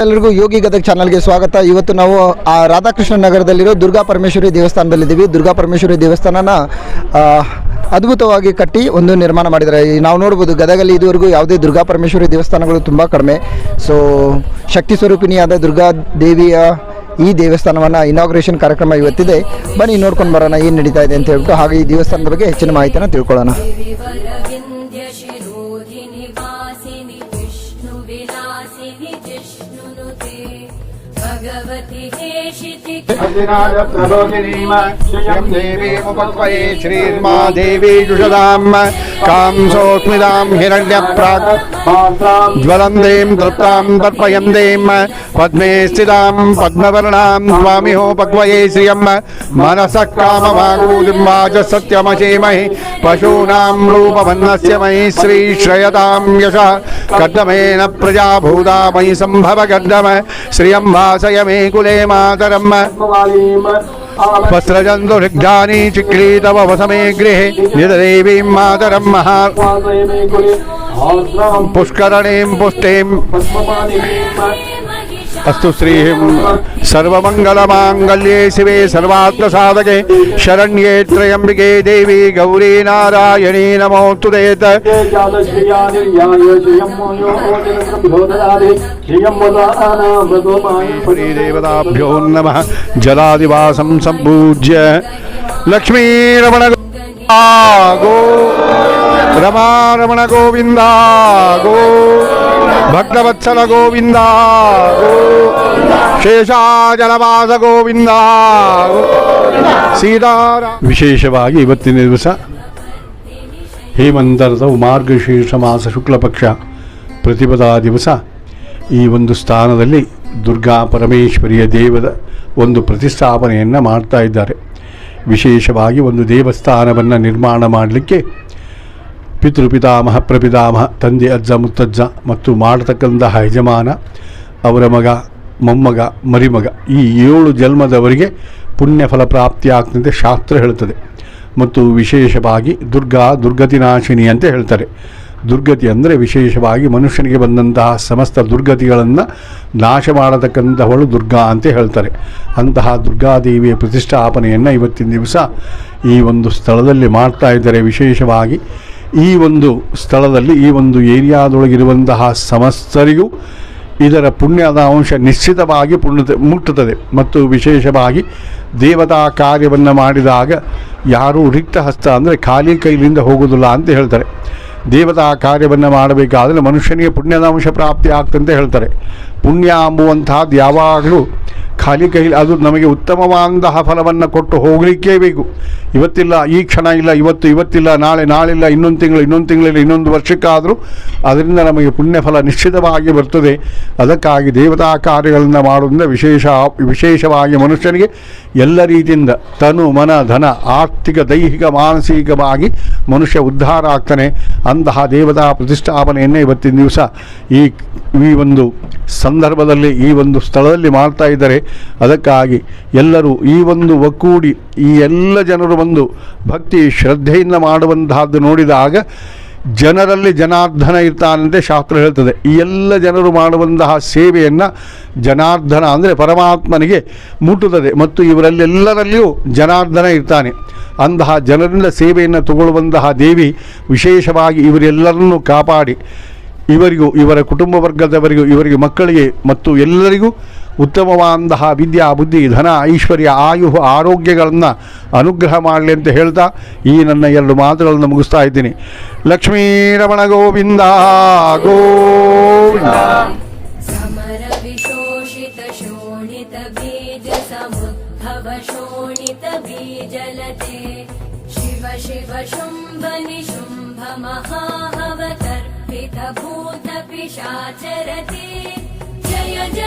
ಎಲ್ಲರಿಗೂ ಯೋಗಿ ಗದಗ್ ಚಾನಲ್ಗೆ ಸ್ವಾಗತ. ಇವತ್ತು ನಾವು, ಆ, ರಾಧಾಕೃಷ್ಣ ನಗರದಲ್ಲಿರೋ ದುರ್ಗಾ ಪರಮೇಶ್ವರಿ ದೇವಸ್ಥಾನದಲ್ಲಿದ್ದೀವಿ. ದುರ್ಗಾ ಪರಮೇಶ್ವರಿ ದೇವಸ್ಥಾನನ ಅದ್ಭುತವಾಗಿ ಕಟ್ಟಿ ಒಂದು ನಿರ್ಮಾಣ ಮಾಡಿದ್ದಾರೆ. ನಾವು ನೋಡ್ಬೋದು, ಗದಗಲ್ಲಿ ಇದುವರೆಗೂ ಯಾವುದೇ ದುರ್ಗಾ ಪರಮೇಶ್ವರಿ ದೇವಸ್ಥಾನಗಳು ತುಂಬ ಕಡಿಮೆ. ಸೊ ಶಕ್ತಿ ಸ್ವರೂಪಿಣಿಯಾದ ದುರ್ಗಾ ದೇವಿಯ ಈ ದೇವಸ್ಥಾನವನ್ನು ಇನಾಗ್ರೇಷನ್ ಕಾರ್ಯಕ್ರಮ ಇವತ್ತಿದೆ. ಬನ್ನಿ ನೋಡ್ಕೊಂಡು ಬರೋಣ ಏನು ನಡೀತಾ ಇದೆ ಅಂತ ಹೇಳ್ಬಿಟ್ಟು, ಹಾಗೆ ಈ ದೇವಸ್ಥಾನದ ಬಗ್ಗೆ ಹೆಚ್ಚಿನ ಮಾಹಿತಿಯನ್ನು ತಿಳ್ಕೊಳ್ಳೋಣ. प्रबोधिनीम श्रियं देवीमुपक्वये श्रीर्मा देवी जुषदां कांसोऽस्मितां हिरण्यप्राक्। ज्वलन्तीं तृप्तां तर्पयन्तीं पद्मे स्थितां पद्मवर्णां स्वामिहोपक्वये श्रियं मनसः काममागूदिं वाच सत्यमशीमहि पशूनां रूपवन्नस्य मयि श्रीश्रयतां यशः। कद्दमेन प्रजाभूता मयि सम्भव कद्दम श्रियं वासय मे कुले मातरम्। वस्त्रजन्तुरिग्धानि चिक्रीतवसमे गृहे। यदेवी मातरं महा पुष्करणीं पुष्टिं అస్తు శ్రీ సర్వమంగళమాంగళ్యే శివే సర్వాత్మసాధకే శరణ్యే త్రయంబికే దేవి గౌరీ నారాయణీ నమోస్తుదేత శ్రీదేవతాభ్యో నమ జలాదివాసం సంపూజ్య లక్ష్మీరమణ గో ರಮಾರಮಣ ಗೋವಿಂದ, ಗೋ ಭಕ್ತವತ್ಸಲ ಗೋವಿಂದ, ಗೋ ಶೇಷಾಜಲವಾಸ ಗೋವಿಂದ ಸೀತಾರ. ವಿಶೇಷವಾಗಿ ಇವತ್ತಿನ ದಿವಸ ಹೇಮಂತರದ ಮಾರ್ಗಶೀರ್ಷ ಮಾಸ ಶುಕ್ಲಪಕ್ಷ ಪ್ರತಿಪದಾ ದಿವಸ ಈ ಒಂದು ಸ್ಥಾನದಲ್ಲಿ ದುರ್ಗಾ ಪರಮೇಶ್ವರಿಯ ದೇವದ ಒಂದು ಪ್ರತಿಷ್ಠಾಪನೆಯನ್ನು ಮಾಡ್ತಾ ಇದ್ದಾರೆ. ವಿಶೇಷವಾಗಿ ಒಂದು ದೇವಸ್ಥಾನವನ್ನು ನಿರ್ಮಾಣ ಮಾಡಲಿಕ್ಕೆ ಪಿತೃಪಿತಾಮಹ, ಪ್ರಪಿತಾಮಹ, ತಂದೆ, ಅಜ್ಜ, ಮುತ್ತಜ್ಜ ಮತ್ತು ಮಾಡತಕ್ಕಂತಹ ಯಜಮಾನ, ಅವರ ಮಗ, ಮೊಮ್ಮಗ, ಮರಿಮಗ ಈ ಏಳು ಜನ್ಮದವರಿಗೆ ಪುಣ್ಯ ಫಲ ಪ್ರಾಪ್ತಿಯಾಗ್ತಂತೆ ಶಾಸ್ತ್ರ ಹೇಳುತ್ತದೆ ಮತ್ತು ವಿಶೇಷವಾಗಿ ದುರ್ಗಾ ದುರ್ಗತಿನಾಶಿನಿ ಅಂತ ಹೇಳ್ತಾರೆ. ದುರ್ಗತಿ ಅಂದರೆ ವಿಶೇಷವಾಗಿ ಮನುಷ್ಯನಿಗೆ ಬಂದಂತಹ ಸಮಸ್ತ ದುರ್ಗತಿಗಳನ್ನು ನಾಶ ಮಾಡತಕ್ಕಂಥವಳು ದುರ್ಗಾ ಅಂತ ಹೇಳ್ತಾರೆ. ಅಂತಹ ದುರ್ಗಾದೇವಿಯ ಪ್ರತಿಷ್ಠಾಪನೆಯನ್ನು ಇವತ್ತಿನ ದಿವಸ ಈ ಒಂದು ಸ್ಥಳದಲ್ಲಿ ಮಾಡ್ತಾ ಇದ್ದಾರೆ. ವಿಶೇಷವಾಗಿ ಈ ಒಂದು ಸ್ಥಳದಲ್ಲಿ, ಈ ಒಂದು ಏರಿಯಾದೊಳಗಿರುವಂತಹ ಸಮಸ್ತರಿಗೂ ಇದರ ಪುಣ್ಯದ ಅಂಶ ನಿಶ್ಚಿತವಾಗಿ ಪುಣ್ಯತೆ, ಮುಟ್ಟುತ್ತದೆ. ಮತ್ತು ವಿಶೇಷವಾಗಿ ದೇವತಾ ಕಾರ್ಯವನ್ನು ಮಾಡಿದಾಗ ಯಾರೂ ರಿಕ್ತ ಹಸ್ತ ಅಂದರೆ ಖಾಲಿ ಕೈಲಿಂದ ಹೋಗೋದಿಲ್ಲ ಅಂತ ಹೇಳ್ತಾರೆ. ದೇವತಾ ಕಾರ್ಯವನ್ನು ಮಾಡಬೇಕಾದರೆ ಮನುಷ್ಯನಿಗೆ ಪುಣ್ಯದ ಅಂಶ ಪ್ರಾಪ್ತಿ ಆಗ್ತಂತೆ ಹೇಳ್ತಾರೆ. ಪುಣ್ಯ ಅಂಬುವಂತಹದ್ದು ಯಾವಾಗಲೂ ಖಾಲಿ ಕೈಲಿ ಅದು ನಮಗೆ ಉತ್ತಮವಾದಂತಹ ಫಲವನ್ನು ಕೊಟ್ಟು ಹೋಗಲಿಕ್ಕೇ ಬೇಕು. ಇವತ್ತಿಲ್ಲ, ಈ ಕ್ಷಣ ಇಲ್ಲ, ಇವತ್ತು ಇವತ್ತಿಲ್ಲ, ನಾಳೆ ನಾಳಿಲ್ಲ, ಇನ್ನೊಂದು ತಿಂಗಳು, ಇನ್ನೊಂದು ತಿಂಗಳಿಲ್ಲ, ಇನ್ನೊಂದು ವರ್ಷಕ್ಕಾದರೂ ಅದರಿಂದ ನಮಗೆ ಪುಣ್ಯ ಫಲ ನಿಶ್ಚಿತವಾಗಿ ಬರ್ತದೆ. ಅದಕ್ಕಾಗಿ ದೇವತಾ ಕಾರ್ಯಗಳನ್ನು ಮಾಡುವುದರಿಂದ ವಿಶೇಷ, ವಿಶೇಷವಾಗಿ ಮನುಷ್ಯನಿಗೆ ಎಲ್ಲ ರೀತಿಯಿಂದ ತನು ಮನ, ಧನ, ಆರ್ಥಿಕ, ದೈಹಿಕ, ಮಾನಸಿಕವಾಗಿ ಮನುಷ್ಯ ಉದ್ಧಾರ ಆಗ್ತಾನೆ. ಅಂತಹ ದೇವತಾ ಪ್ರತಿಷ್ಠಾಪನೆಯನ್ನೇ ಇವತ್ತಿನ ದಿವಸ ಈ ಈ ಒಂದು ಸಂದರ್ಭದಲ್ಲಿ, ಈ ಒಂದು ಸ್ಥಳದಲ್ಲಿ ಮಾಡ್ತಾ ಇದ್ದಾರೆ. ಅದಕ್ಕಾಗಿ ಎಲ್ಲರೂ ಈ ಒಂದು ಒಕ್ಕೂಡಿ, ಈ ಎಲ್ಲ ಜನರು ಬಂದು ಭಕ್ತಿ ಶ್ರದ್ಧೆಯಿಂದ ಮಾಡುವಂತಹದ್ದು ನೋಡಿದಾಗ ಜನರಲ್ಲಿ ಜನಾರ್ಧನ ಇರ್ತಾನಂತೆ ಶಾಸ್ತ್ರ ಹೇಳ್ತದೆ. ಈ ಎಲ್ಲ ಜನರು ಮಾಡುವಂತಹ ಸೇವೆಯನ್ನು ಜನಾರ್ಧನ ಅಂದರೆ ಪರಮಾತ್ಮನಿಗೆ ಮುಟ್ಟುತ್ತದೆ ಮತ್ತು ಇವರಲ್ಲೆಲ್ಲರಲ್ಲಿಯೂ ಜನಾರ್ದನ ಇರ್ತಾನೆ. ಅಂತಹ ಜನರಿಂದ ಸೇವೆಯನ್ನು ತಗೊಳ್ಳುವಂತಹ ದೇವಿ ವಿಶೇಷವಾಗಿ ಇವರೆಲ್ಲರನ್ನೂ ಕಾಪಾಡಿ ಇವರಿಗೂ ಇವರ ಕುಟುಂಬ ವರ್ಗದವರಿಗೂ ಇವರಿಗೆ ಮಕ್ಕಳಿಗೆ ಮತ್ತು ಎಲ್ಲರಿಗೂ ಉತ್ತಮವಾದಂತಹ ವಿದ್ಯಾ ಬುದ್ಧಿ ಧನ ಐಶ್ವರ್ಯ ಆಯು ಆರೋಗ್ಯಗಳನ್ನು ಅನುಗ್ರಹ ಮಾಡಲಿ ಅಂತ ಹೇಳ್ತಾ ಈ ನನ್ನ ಎರಡು ಮಾತುಗಳನ್ನು ಮುಗಿಸ್ತಾ ಇದ್ದೀನಿ ಲಕ್ಷ್ಮೀರಮಣ ಗೋವಿಂದ ಗೋವಿಂದ समरविशोषितशोणितबीजसमुद्भव शोणितबीजलते शिव शिव शुम्भ निशुम्भ महाहवतर्पितभूतपिशाचरते जय जय